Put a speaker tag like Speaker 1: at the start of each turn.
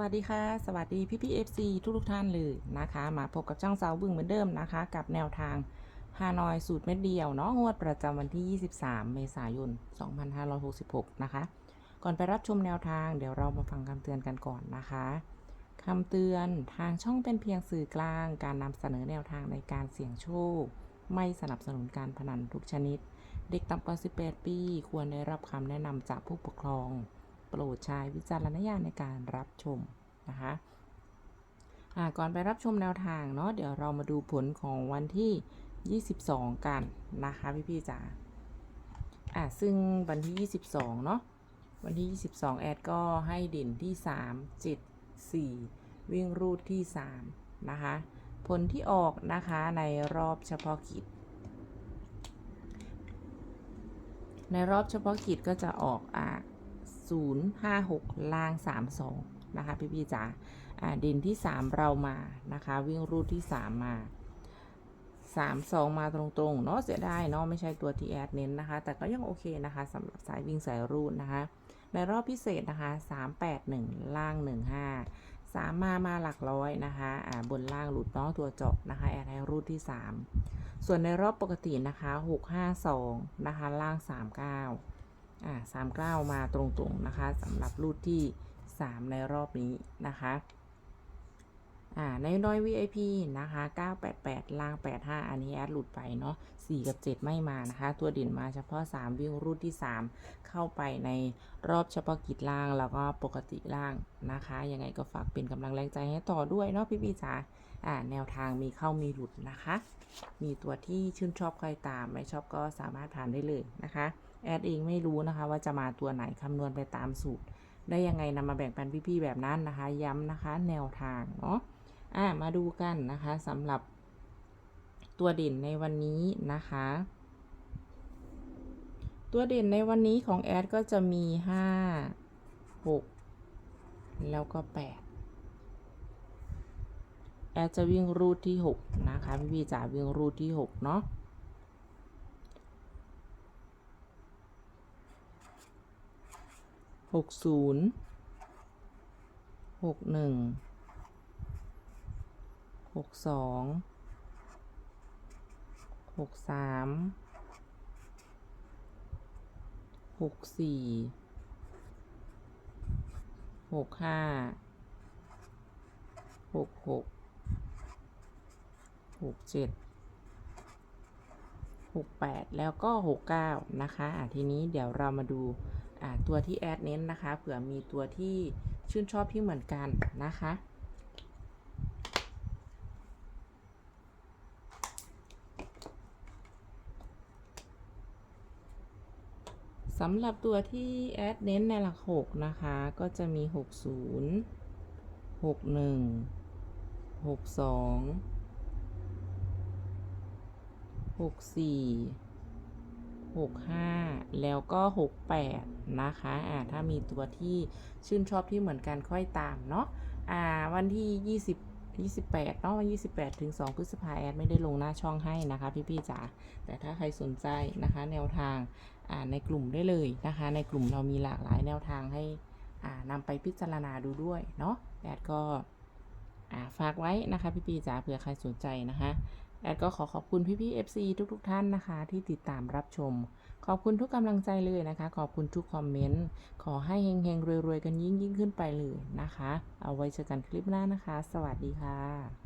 Speaker 1: วัสดีค่ะ สวัสดีพี่พี่เอฟซีทุกทุกท่านเลยนะคะ มาพบกับช่างสาวบึ้งเหมือนเดิมนะคะ กับแนวทางฮานอยสูตรเม็ดเดียวเนาะงวดประจำวันที่ 23 เมษายน 2566 นะคะ ก่อนไปรับชมแนวทางเดี๋ยวเรามาฟังคำเตือนกันก่อนนะคะคำเตือนทางช่องเป็นเพียงสื่อกลาง การนำเสนอแนวทางในการเสี่ยงโชค ไม่สนับสนุนการพนันทุกชนิด เด็กต่ำกว่า 18 ปี ควรได้รับคำแนะนำจากผู้ปกครอง โปรดใช้วิจารณญาณในการรับชมนะคะก่อนไปรับชมแนวทางเนาะเดี๋ยวเรามาดูผลของวันที่ 22 กันนะคะพี่ๆจ๋าอ่าซึ่งวันที่ 22 เนาะวันที่ 22 แอดก็ให้เด่นที่ 3 7 4 วิ่งรูดที่ 3 นะคะ ผลที่ออกนะคะในรอบเฉพาะกิจ ในรอบเฉพาะกิจก็จะออกอ่า 056 ล่าง 32 นะคะ พี่พี่ๆจ๋าดินที่ 3 เรามานะคะ วิ่งรูดที่ 3 มา 3 2 มาตรงๆ เนาะเสียดายเนาะไม่ใช่ตัวที่แอดเน้นนะคะ แต่ก็ยังโอเคนะคะสำหรับสายวิ่งสายรูดนะคะ ในรอบพิเศษนะคะ 381 ล่าง 15 3 มามาหลักร้อยนะคะอ่าบนล่างหลุดเนาะตัวเจาะนะคะ แอดให้รูดที่ 3 ส่วนในรอบปกตินะคะ 652 นะคะ ล่าง 39 อ่าสามเก้ามาตรงๆนะคะสำหรับรูดที่ 3 ในรอบนี้นะคะ อ่าในน้อย VIP นะคะ 988 ล่าง 85 อันนี้แอดหลุดไปเนาะ4 กับ 7 ไม่มานะคะ ตัวเด่นมาเฉพาะ 3 วิ่งรูดที่ 3 เข้าไปในรอบเฉพาะกิจล่าง แล้วก็ปกติล่างนะคะ ยังไงก็ฝากเป็นกำลังแรงใจให้ต่อด้วยเนาะพี่ๆจ๋าอ่าแนวทางมีเข้ามีหลุดนะคะ มีตัวที่ชื่นชอบใครตาม ไม่ชอบก็สามารถผ่านได้เลยนะคะ แอดเองไม่รู้นะคะว่าจะมาตัวไหนคำนวณไปตามสูตร ได้ยังไงนำมาแบ่งปันพี่ๆแบบนั้นนะคะ ย้ำนะคะ แนวทางเนาะ อะมาดูกันนะคะสำหรับตัวเด่นในวันนี้นะคะ ตัวเด่นในวันนี้ของแอดก็จะมี 5 6 แล้วก็ 8 แอดจะวิ่งรูทที่ 6 นะคะ พี่ๆจ๋าวิ่งรูทที่ 6 เนาะหกศูนย์หกหนึ่ง หกสองหกสามหกสี่หกห้าหกหกหกเจ็ดหกแปดแล้วก็หกเก้านะคะอะทีนี้เดี๋ยวเรามาดูอ่าตัวที่แอดเน้นนะคะ เผื่อมีตัวที่ชื่นชอบที่เหมือนกันนะคะ สำหรับตัวที่แอดเน้นในหลักหกนะคะ ก็จะมี 60 61 62 64 65 แล้วก็ 68 นะคะอ่าถ้ามีตัวที่ชื่นชอบที่เหมือนกันค่อยตามเนาะอ่าวันที่ 20 28เนาะวัน28 ถึง 2 พฤษภาแอดไม่ได้ลงหน้าช่องให้นะคะ พี่ๆจ๋าแต่ถ้าใครสนใจนะคะแนวทางอ่าในกลุ่มได้เลยนะคะ ในกลุ่มเรามีหลากหลายแนวทางให้อ่านำไปพิจารณาดูด้วยเนาะแอดก็อ่าฝากไว้นะคะ พี่ๆจ๋าเผื่อใครสนใจนะคะ แอดก็ขอขอบคุณพี่ๆ FC ทุกๆ ท่านนะคะ ที่ติดตามรับชม ขอบคุณทุกกำลังใจเลยนะคะ ขอบคุณทุกคอมเมนต์ ขอให้เฮงๆ รวยๆ กันยิ่งยิ่งๆขึ้นไปเลยนะคะ เอาไว้เจอกันคลิปหน้านะคะ สวัสดีค่ะ